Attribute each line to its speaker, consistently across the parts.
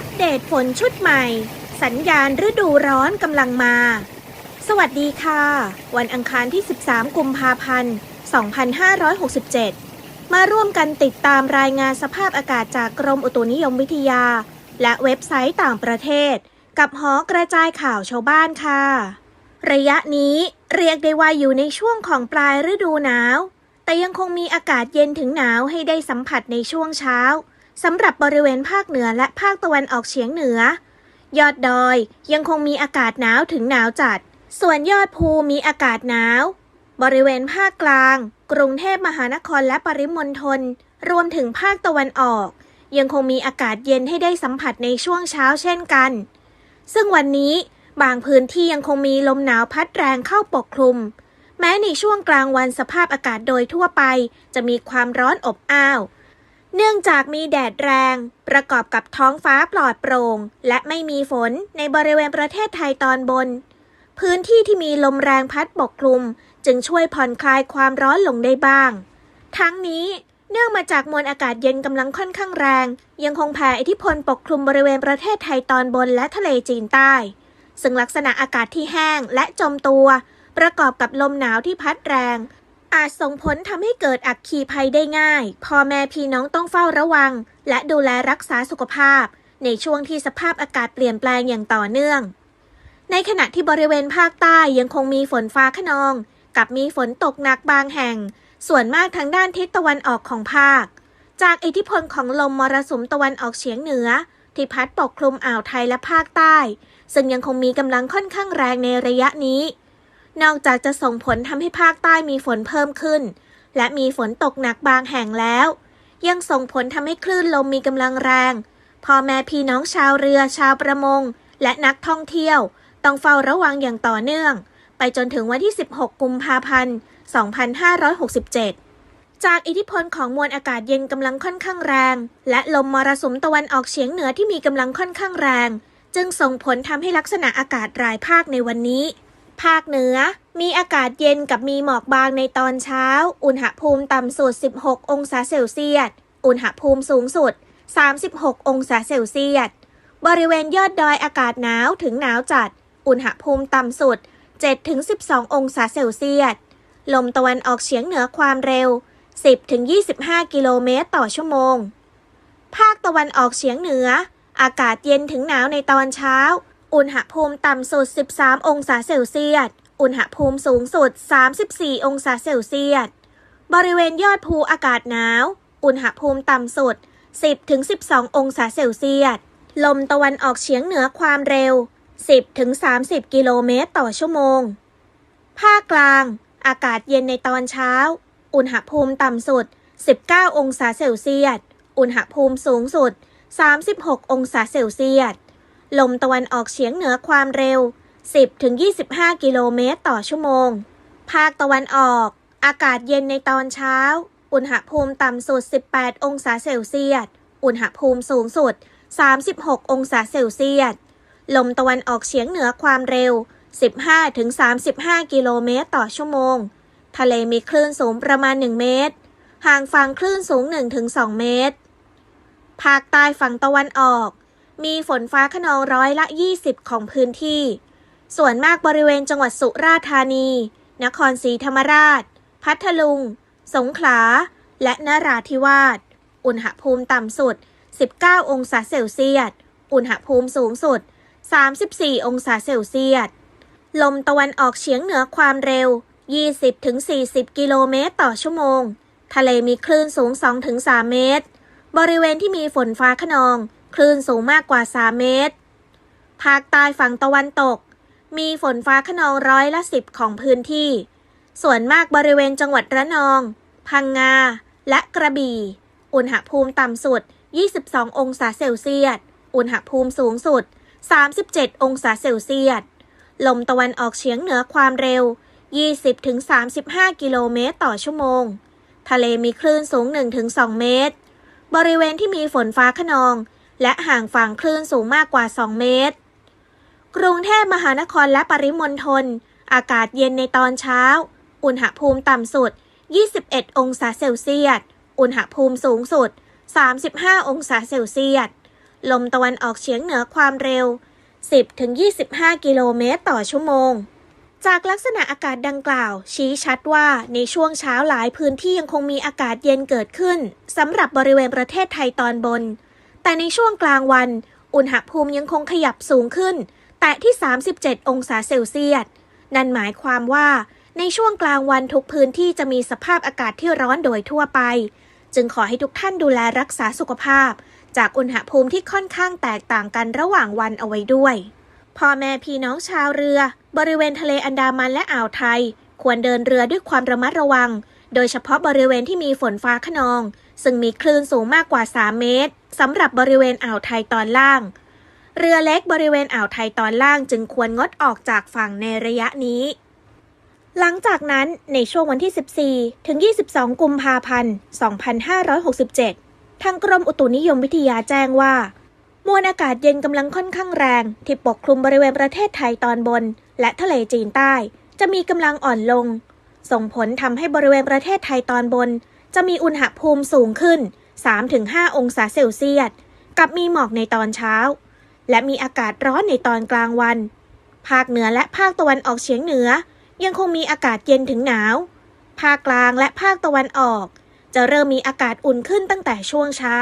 Speaker 1: อัปเดตฝนชุดใหม่ สัญญาณฤดูร้อนกำลังมา สวัสดีค่ะ วันอังคารที่ 13 กุมภาพันธ์ 2567 มาร่วมกันติดตามรายงานสภาพอากาศจากกรมอุตุนิยมวิทยา และเว็บไซต์ต่างประเทศ กับหอกระจายข่าวชาวบ้านค่ะ ระยะนี้เรียกได้ว่าอยู่ในช่วงของปลายฤดูหนาว แต่ยังคงมีอากาศเย็นถึงหนาวให้ได้สัมผัสในช่วงเช้า สำหรับบริเวณภาคเหนือและภาคตะวันออกเฉียงเหนือ ยอดดอยยังคงมีอากาศหนาวถึงหนาวจัด ส่วนยอดภูมีอากาศหนาว บริเวณภาคกลาง กรุงเทพมหานครและปริมณฑลรวมถึงภาคตะวันออก ยังคงมีอากาศเย็นให้ได้สัมผัสในช่วงเช้าเช่นกัน ซึ่งวันนี้บางพื้นที่ยังคงมีลมหนาวพัดแรงเข้าปกคลุม แม้ในช่วงกลางวันสภาพอากาศโดยทั่วไป จะมีความร้อนอบอ้าว เนื่องจากมีแดดแรง ประกอบกับท้องฟ้าปลอดโปร่ง และไม่มีฝนในบริเวณประเทศไทยตอนบน พื้นที่ที่มีลมแรงพัดปกคลุม จึงช่วยผ่อนคลายความร้อนลงได้บ้าง ทั้งนี้เนื่องมาจากมวลอากาศเย็นกำลังค่อนข้างแรง ยังคงแผ่อิทธิพลปกคลุมบริเวณประเทศไทยตอนบนและทะเลจีนใต้ ซึ่งลักษณะอากาศที่แห้งและจมตัว ประกอบกับลมหนาวที่พัดแรง อาจส่งผลทำให้เกิดอักคีภัยได้ง่าย พ่อแม่พี่น้องต้องเฝ้าระวัง และดูแลรักษาสุขภาพ ในช่วงที่สภาพอากาศเปลี่ยนแปลงอย่างต่อเนื่อง ในขณะที่บริเวณภาคใต้ยังคงมีฝนฟ้าขนอง กับมีฝนตกหนักบางแห่ง ส่วนมากทางด้านทิศตะวันออกของภาค จากอิทธิพลของลมมรสุมตะวันออกเฉียงเหนือ ที่พัดปกคลุมอ่าวไทยและภาคใต้ ซึ่งยังคงมีกำลังค่อนข้างแรงในระยะนี้ นอกจากจะส่งผลทำให้ภาคใต้มีฝนเพิ่มขึ้น และมีฝนตกหนักบางแห่งแล้ว ยังส่งผลทำให้คลื่นลมมีกำลังแรงพ่อแม่พี่น้องชาวเรือชาวประมง และนักท่องเที่ยว ต้องเฝ้าระวังอย่างต่อเนื่อง ไปจนถึงวันที่ 16 กุมภาพันธ์ 2567จากอิทธิพลของมวลอากาศเย็นกำลังค่อนข้างแรง และลมมรสุมตะวันออกเฉียงเหนือที่มีกำลังค่อนข้างแรง จึงส่งผลทำให้ลักษณะอากาศรายภาคในวันนี้ ภาคเหนือ มีอากาศเย็นกับมีหมอกบางในตอนเช้า อุณหภูมิต่ำสุด 16 องศาเซลเซียส อุณหภูมิสูงสุด 36 องศาเซลเซียส บริเวณยอดดอยอากาศหนาวถึงหนาวจัด อุณหภูมิต่ำสุด 7-12 องศาเซลเซียส ลมตะวันออกเฉียงเหนือความเร็ว 10-25 กิโลเมตรต่อชั่วโมง ภาคตะวันออกเฉียงเหนือ อากาศเย็นถึงหนาวในตอนเช้า อุณหภูมิต่ำสุด 13 องศาเซลเซียส อุณหภูมิสูงสุด 34 องศาเซลเซียส บริเวณยอดภูอากาศหนาว อุณหภูมิต่ำสุด 10-12 องศาเซลเซียส ลมตะวันออกเฉียงเหนือความเร็ว 10-30 กิโลเมตรต่อชั่วโมง ภาคกลาง อากาศเย็นในตอนเช้า อุณหภูมิต่ำสุด 19 องศาเซลเซียส อุณหภูมิสูงสุด 36 องศาเซลเซียส ลมตะวันออกเฉียงเหนือความเร็ว 10-25 กิโลเมตรต่อชั่วโมง ภาคตะวันออก อากาศเย็นในตอนเช้า อุณหภูมิต่ำสุด 18 องศาเซลเซียส อุณหภูมิสูงสุด 36 องศาเซลเซียส ลมตะวันออกเฉียงเหนือความเร็ว 15-35 กิโลเมตรต่อชั่วโมง ทะเลมีคลื่นสูงประมาณ 1 เมตร ห่างฝั่งคลื่นสูง 1-2 เมตร ภาคใต้ฝั่งตะวันออก มีฝนฟ้าขนองร้อยละ 20 ของพื้นที่ ส่วนมากบริเวณจังหวัดสุราษฎร์ธานี นครศรีธรรมราช พัทลุง สงขลา และนราธิวาส อุณหภูมิต่ำสุด 19 องศาเซลเซียส อุณหภูมิสูงสุด 34 องศาเซลเซียส ลมตะวันออกเฉียงเหนือความเร็ว 20-40 กิโลเมตรต่อชั่วโมง ทะเลมีคลื่นสูง 2-3 เมตร บริเวณที่มีฝนฟ้าขนอง คลื่นสูงมากกว่า 3 เมตร ภาคใต้ฝั่งตะวันตก มีฝนฟ้าขนองร้อยละ10ของพื้นที่ ส่วนมากบริเวณจังหวัดระนอง พังงา และกระบี่ อุณหภูมิต่ำสุด 22 องศาเซลเซียส อุณหภูมิสูงสุด 37 องศาเซลเซียส ลมตะวันออกเฉียงเหนือความเร็ว 20-35 กิโลเมตรต่อชั่วโมง ทะเลมีคลื่นสูง 1-2 เมตร บริเวณที่มีฝนฟ้าขนอง และห่างฝั่งคลื่นสูงมากกว่า 2 เมตร กรุงเทพมหานครและปริมณฑลอากาศเย็นในตอนเช้า อุณหภูมิต่ำสุด 21 องศาเซลเซียส อุณหภูมิสูงสุด 35 องศาเซลเซียส ลมตะวันออกเฉียงเหนือความเร็ว 10-25 กิโลเมตรต่อชั่วโมง จากลักษณะอากาศดังกล่าว ชี้ชัดว่าในช่วงเช้าหลายพื้นที่ยังคงมีอากาศเย็นเกิดขึ้นสำหรับบริเวณประเทศไทยตอนบน แต่ในช่วงกลางวัน อุณหภูมิยังคงขยับสูงขึ้น แตะที่ 37 องศาเซลเซียส นั่นหมายความว่าในช่วงกลางวันทุกพื้นที่จะมีสภาพอากาศที่ร้อนโดยทั่วไป จึงขอให้ทุกท่านดูแลรักษาสุขภาพ จากอุณหภูมิที่ค่อนข้างแตกต่างกันระหว่างวันเอาไว้ด้วยพ่อแม่พี่น้องชาวเรือ บริเวณทะเลอันดามันและอ่าวไทย ควรเดินเรือด้วยความระมัดระวัง โดยเฉพาะบริเวณที่มีฝนฟ้าขนอง ซึ่งมีคลื่นสูงมากกว่า 3 เมตร สำหรับบริเวณอ่าวไทยตอนล่าง เรือเล็กบริเวณอ่าวไทยตอนล่างจึงควรงดออกจากฝั่งในระยะนี้ หลังจากนั้นในช่วงวันที่ 14 ถึง 22 กุมภาพันธ์ 2567 ทางกรมอุตุนิยมวิทยาแจ้งว่า มวลอากาศเย็นกำลังค่อนข้างแรง ที่ปกคลุมบริเวณประเทศไทยตอนบน และทะเลจีนใต้ จะมีกำลังอ่อนลง ส่งผลทำให้บริเวณประเทศไทยตอนบน จะมีอุณหภูมิสูงขึ้น 3-5 องศาเซลเซียส กับมีหมอกในตอนเช้า และมีอากาศร้อนในตอนกลางวัน ภาคเหนือและภาคตะวันออกเฉียงเหนือ ยังคงมีอากาศเย็นถึงหนาว ภาคกลางและภาคตะวันออก จะเริ่มมีอากาศอุ่นขึ้นตั้งแต่ช่วงเช้า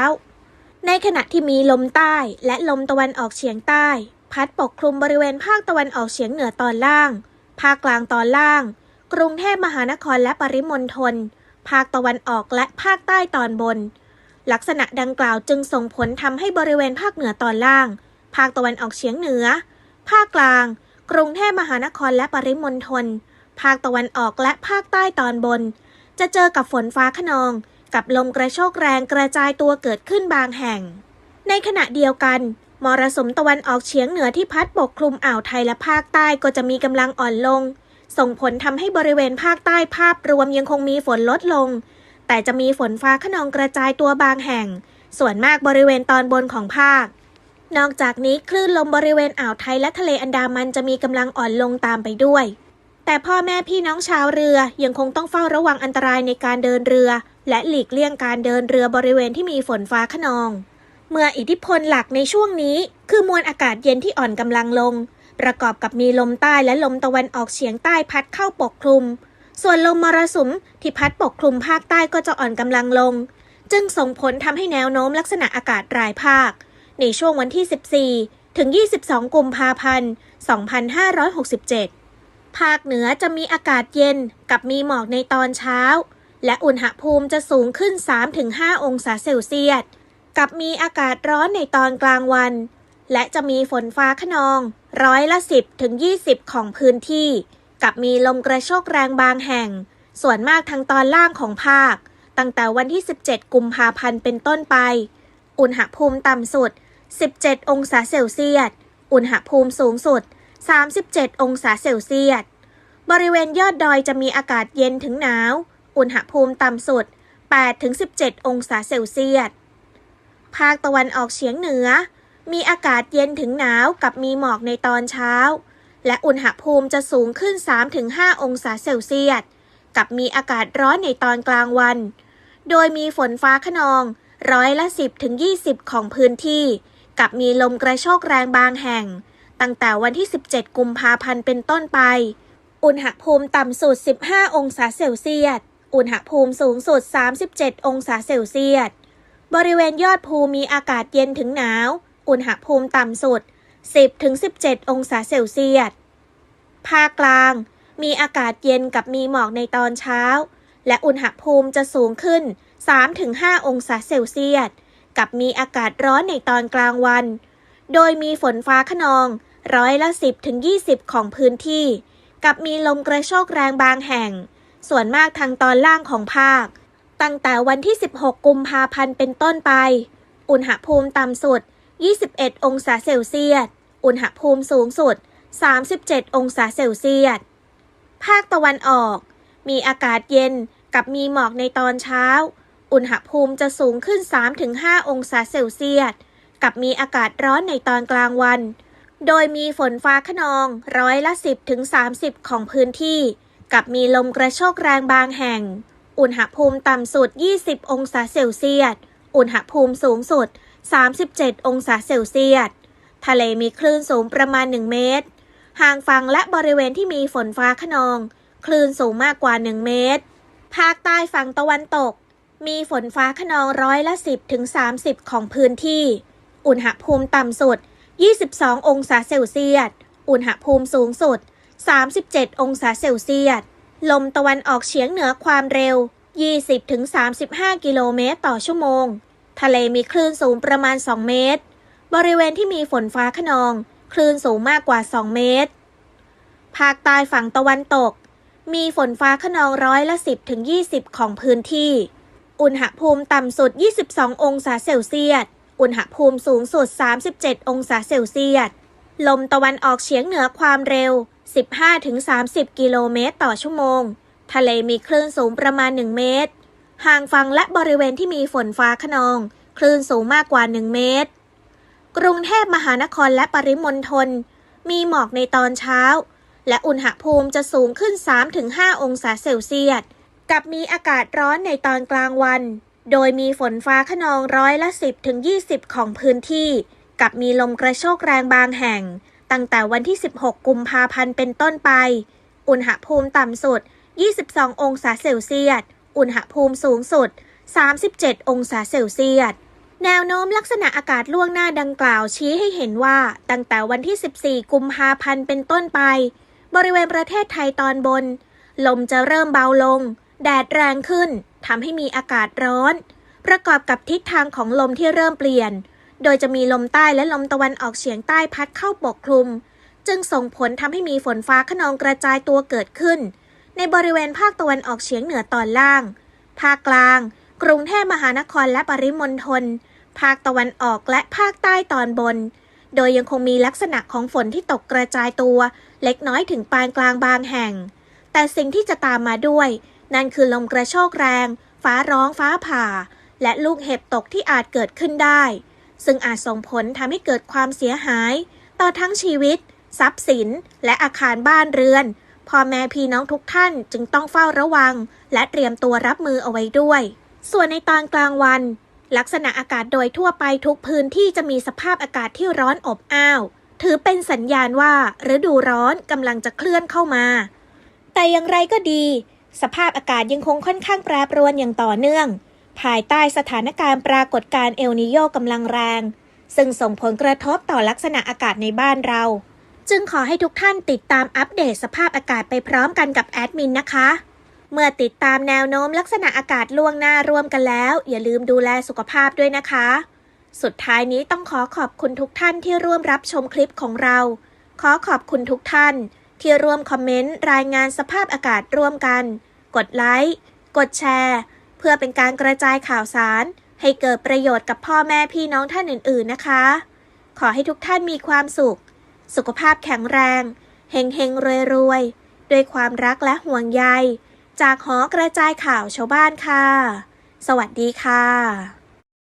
Speaker 1: ในขณะที่มีลมใต้และลมตะวันออกเฉียงใต้ พัดปกคลุมบริเวณภาคตะวันออกเฉียงเหนือตอนล่าง ภาคกลางตอนล่าง กรุงเทพมหานครและปริมณฑลภาคตะวันออกและภาคใต้ตอนบน ลักษณะดังกล่าวจึงส่งผลทำให้บริเวณภาคเหนือตอนล่าง ภาคตะวันออกเฉียงเหนือ ภาคกลาง กรุงเทพมหานครและปริมณฑล ภาคตะวันออกและภาคใต้ตอนบน จะเจอกับฝนฟ้าขนอง กับลมกระโชกแรงกระจายตัวเกิดขึ้นบางแห่ง ในขณะเดียวกันมรสุมตะวันออกเฉียงเหนือที่พัดปกคลุมอ่าวไทยและภาคใต้ก็จะมีกำลังอ่อนลง ส่งผลทำให้บริเวณภาคใต้ภาพรวมยังคงมีฝนลดลง แต่จะมีฝนฟ้าขนองกระจายตัวบางแห่ง ส่วนมากบริเวณตอนบนของภาค นอกจากนี้คลื่นลมบริเวณอ่าวไทยและทะเลอันดามันจะมีกำลังอ่อนลงตามไปด้วย แต่พ่อแม่พี่น้องชาวเรือยังคงต้องเฝ้าระวังอันตรายในการเดินเรือ และหลีกเลี่ยงการเดินเรือบริเวณที่มีฝนฟ้าขนอง เมื่ออิทธิพลหลักในช่วงนี้ คือมวลอากาศเย็นที่อ่อนกำลังลง ประกอบกับมีลมใต้และลมตะวันออกเฉียงใต้พัดเข้าปกคลุม ส่วนลมมรสุมที่พัดปกคลุมภาคใต้ก็จะอ่อนกำลังลง จึงส่งผลทำให้แนวโน้มลักษณะอากาศรายภาค ในช่วงวันที่ 14 ถึง 22 กุมภาพันธ์ 2567 ภาคเหนือจะมีอากาศเย็นกับมีหมอกในตอนเช้า และอุณหภูมิจะสูงขึ้น 3-5 องศาเซลเซียส กับมีอากาศร้อนในตอนกลางวัน และจะมีฝนฟ้าขนอง ร้อยละ 10-20 ของพื้นที่ กับมีลมกระโชกแรงบางแห่ง ส่วนมากทางตอนล่างของภาค ตั้งแต่วันที่ 17 กุมภาพันธ์เป็นต้นไป อุณหภูมิต่ำสุด 17 องศาเซลเซียส อุณหภูมิสูงสุด 37 องศาเซลเซียส บริเวณยอดดอยจะมีอากาศเย็นถึงหนาว อุณหภูมิต่ำสุด 8-17 องศาเซลเซียส ภาคตะวันออกเฉียงเหนือ มีอากาศเย็นถึงหนาวกับมีหมอกในตอนเช้า และอุณหภูมิจะสูงขึ้น 3-5 องศาเซลเซียส กับมีอากาศร้อนในตอนกลางวัน โดยมีฝนฟ้าขนอง ร้อยละ 10-20 ของพื้นที่ กับมีลมกระโชกแรงบางแห่ง ตั้งแต่วันที่ 17 กุมภาพันธ์เป็นต้นไป อุณหภูมิต่ำสุด 15 องศาเซลเซียส อุณหภูมิสูงสุด 37 องศาเซลเซียส บริเวณยอดภูมีอากาศเย็นถึงหนาว อุณหภูมิต่ำสุด 10-17 องศาเซลเซียส ภาคกลาง มีอากาศเย็นกับมีหมอกในตอนเช้า และอุณหภูมิจะสูงขึ้น 3-5 องศาเซลเซียส กับมีอากาศร้อนในตอนกลางวัน โดยมีฝนฟ้าขนอง ร้อยละ 10-20 ของพื้นที่ กับมีลมกระโชกแรงบางแห่ง ส่วนมากทางตอนล่างของภาค ตั้งแต่วันที่ 16 กุมภาพันธ์เป็นต้นไป อุณหภูมิต่ำสุด 21 องศาเซลเซียส อุณหภูมิสูงสุด 37 องศาเซลเซียส ภาคตะวันออก มีอากาศเย็นกับมีหมอกในตอนเช้า อุณหภูมิจะสูงขึ้น 3-5 องศาเซลเซียส กับมีอากาศร้อนในตอนกลางวัน โดยมีฝนฟ้าขนองร้อยละ 10-30 ของพื้นที่ กับมีลมกระโชกแรงบางแห่ง อุณหภูมิต่ำสุด 20 องศาเซลเซียส อุณหภูมิสูงสุด 37 องศาเซลเซียส ทะเลมีคลื่นสูงประมาณ 1 เมตร ห่างฝั่งและบริเวณที่มีฝนฟ้าขนอง คลื่นสูงมากกว่า 1 เมตร ภาคใต้ฝั่งตะวันตก มีฝนฟ้าขนองร้อยละ 10ถึง30 ของพื้นที่ อุณหภูมิต่ำสุด 22 องศาเซลเซียส อุณหภูมิสูงสุด 37 องศาเซลเซียส ลมตะวันออกเฉียงเหนือความเร็ว 20-35 กิโลเมตรต่อชั่วโมง ทะเลมีคลื่นสูงประมาณ 2 เมตร บริเวณที่มีฝนฟ้าขนอง คลื่นสูงมากกว่า 2 เมตร ภาคใต้ฝั่งตะวันตก มีฝนฟ้าขนองร้อยละ 10ถึง20 ของพื้นที่ อุณหภูมิต่ำสุด 22 องศาเซลเซียส อุณหภูมิสูงสุด 37 องศาเซลเซียส ลมตะวันออกเฉียงเหนือความเร็ว 15-30 กิโลเมตรต่อชั่วโมง ทะเลมีคลื่นสูงประมาณ 1 เมตร ห่างฝั่งและบริเวณที่มีฝนฟ้าขนอง คลื่นสูงมากกว่า 1 เมตร กรุงเทพมหานครและปริมณฑลมีหมอกในตอนเช้า และอุณหภูมิจะสูงขึ้น 3-5 องศาเซลเซียส กับมีอากาศร้อนในตอนกลางวัน โดยมีฝนฟ้าขนองร้อยละ 10-20 ของพื้นที่ กับมีลมกระโชกแรงบางแห่ง ตั้งแต่วันที่ 16 กุมภาพันธ์เป็นต้นไป อุณหภูมิต่ำสุด 22 องศาเซลเซียส อุณหภูมิสูงสุด 37 องศาเซลเซียส แนวโน้มลักษณะอากาศล่วงหน้าดังกล่าวชี้ให้เห็นว่า ตั้งแต่วันที่ 14 กุมภาพันธ์เป็นต้นไป บริเวณประเทศไทยตอนบน ลมจะเริ่มเบาลง แดดแรงขึ้นทำให้มีอากาศร้อน ประกอบกับทิศทางของลมที่เริ่มเปลี่ยน โดยจะมีลมใต้และลมตะวันออกเฉียงใต้พัดเข้าปกคลุม จึงส่งผลทำให้มีฝนฟ้าขนองกระจายตัวเกิดขึ้น ในบริเวณภาคตะวันออกเฉียงเหนือตอนล่าง ภาคกลาง กรุงเทพมหานครและปริมณฑล ภาคตะวันออกและภาคใต้ตอนบน โดยยังคงมีลักษณะของฝนที่ตกกระจายตัว เล็กน้อยถึงปานกลางบางแห่ง แต่สิ่งที่จะตามมาด้วย นั่นคือลมกระโชกแรง ฟ้าร้องฟ้าผ่า และลูกเห็บตกที่อาจเกิดขึ้นได้ ซึ่งอาจส่งผลทำให้เกิดความเสียหาย ต่อทั้งชีวิต ทรัพย์สิน และอาคารบ้านเรือนพ่อแม่พี่น้องทุกท่านจึงต้องเฝ้าระวัง และเตรียมตัวรับมือเอาไว้ด้วย ส่วนในตอนกลางวัน ลักษณะอากาศโดยทั่วไปทุกพื้นที่จะมีสภาพอากาศที่ร้อนอบอ้าว ถือเป็นสัญญาณว่าฤดูร้อนกำลังจะเคลื่อนเข้ามา แต่อย่างไรก็ดี สภาพอากาศยังคงค่อนข้างแปรปรวนอย่างต่อเนื่อง ภายใต้สถานการณ์ปรากฏการณ์เอลนิโยกำลังแรง ซึ่งส่งผลกระทบต่อลักษณะอากาศในบ้านเรา จึงขอให้ทุกท่านติดตามอัปเดตสภาพอากาศไปพร้อมกันกับแอดมินนะคะ เมื่อติดตามแนวโน้มลักษณะอากาศล่วงหน้าร่วมกันแล้ว อย่าลืมดูแลสุขภาพด้วยนะคะ สุดท้ายนี้ต้องขอขอบคุณทุกท่านที่ร่วมรับชมคลิปของเรา ขอขอบคุณทุกท่าน ที่ร่วมคอมเมนต์รายงานสภาพอากาศร่วมกัน กดไลค์กดแชร์ เพื่อเป็นการกระจายข่าวสาร ให้เกิดประโยชน์กับพ่อแม่พี่น้องท่านอื่น ๆนะคะ ขอให้ทุกท่านมีความสุข สุขภาพแข็งแรงเฮงเฮงรวยรวยด้วยความรักและห่วงใย จากหอกระจายข่าวชาวบ้านค่ะ สวัสดีค่ะ